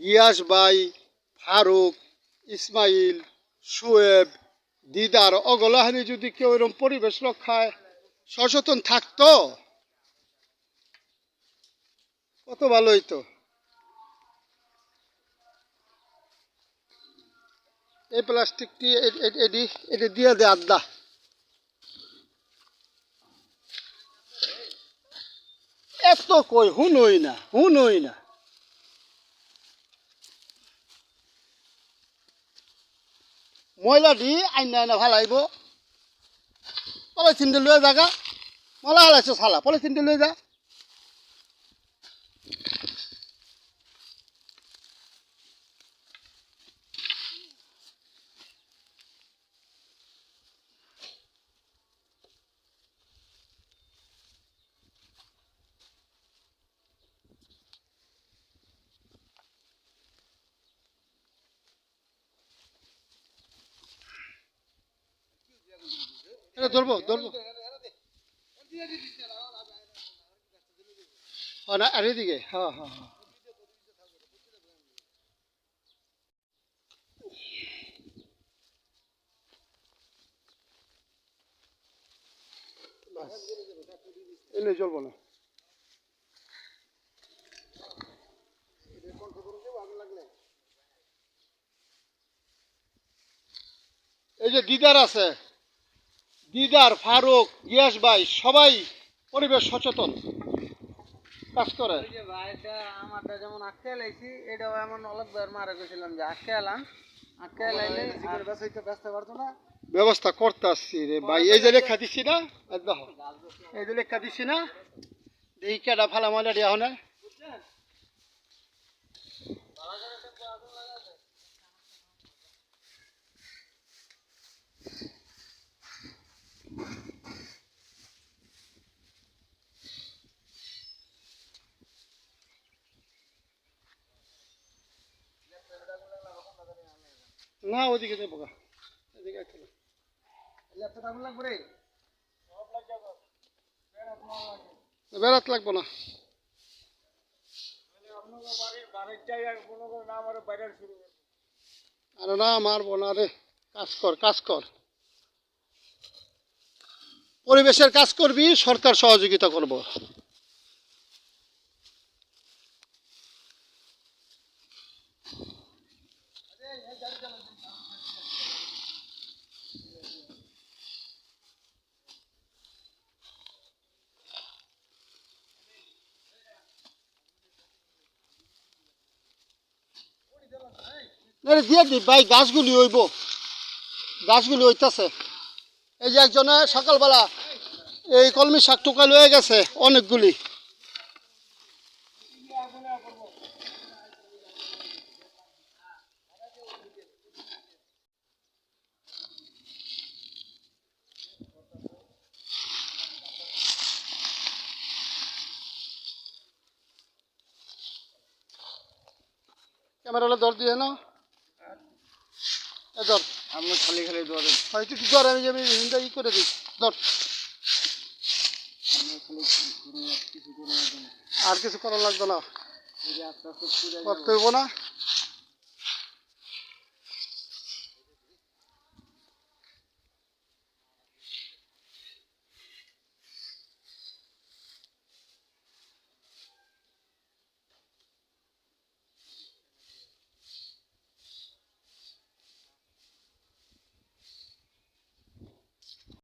গিয়াস বাই ফারুক, ইসমাইল সুয়েব দিদার, অগলাহানি যদি কেউ এরকম পরিবেশ রক্ষায়, সচেতন থাকতো? কত ভালো হইতো। এই প্লাস্টিকটি এটি এটি দিয়ে দে আদা এত কই, হুনই না হুনই না। ময়লা দি আইনা আইনা ফালাইব পলিথিনটা লয়ে যাগা। মলা হালাইছো সালা পলিথিনটা লয়ে যা। ধরবো ধরবো। না চলবো না। এই যে দিদার আছে। দিদার ফারুক গিয়াস ভাই সবাই পরিবেশ সচেতন। কাজ করে। ভাইটা আমারটা যেমন আটকে লাইছি এটাও এমন অলগ বার মারা গেছিলাম যে আটকে এলাম। আটকে লাইলে আর ব্যস্ত পারতো না। ব্যবস্থা করতে আসছি রে ভাই। এই যে লেখা দিচ্ছি না এই এই যে লেখা দিচ্ছি না দেখি কেডা ফালা মালা দেওয়া হয় না যাব গা। এদিকে লাগবে রে? বেড়াত লাগবো না। আরে না মারবো না রে। কাজ কর কাজ কর। পরিবেশের কাজ করবি সরকার সহযোগিতা করব। আরে দিয়ে দি, ভাই, গাছগুলি হইব। গাছগুলি হইতাছে। এই যে একজনে সকালবেলা এই কলমি শাক টুকা লয়ে গেছে, অনেকগুলি। ক্যামেরাটা ধর দিয়ে না। ধর আমি খালি খালি ধরেন হয়তো কি ধর আমি আমি হিন্দা ই করে দিই ধর। আর কিছু করার লাগবে না। করতে হইব না।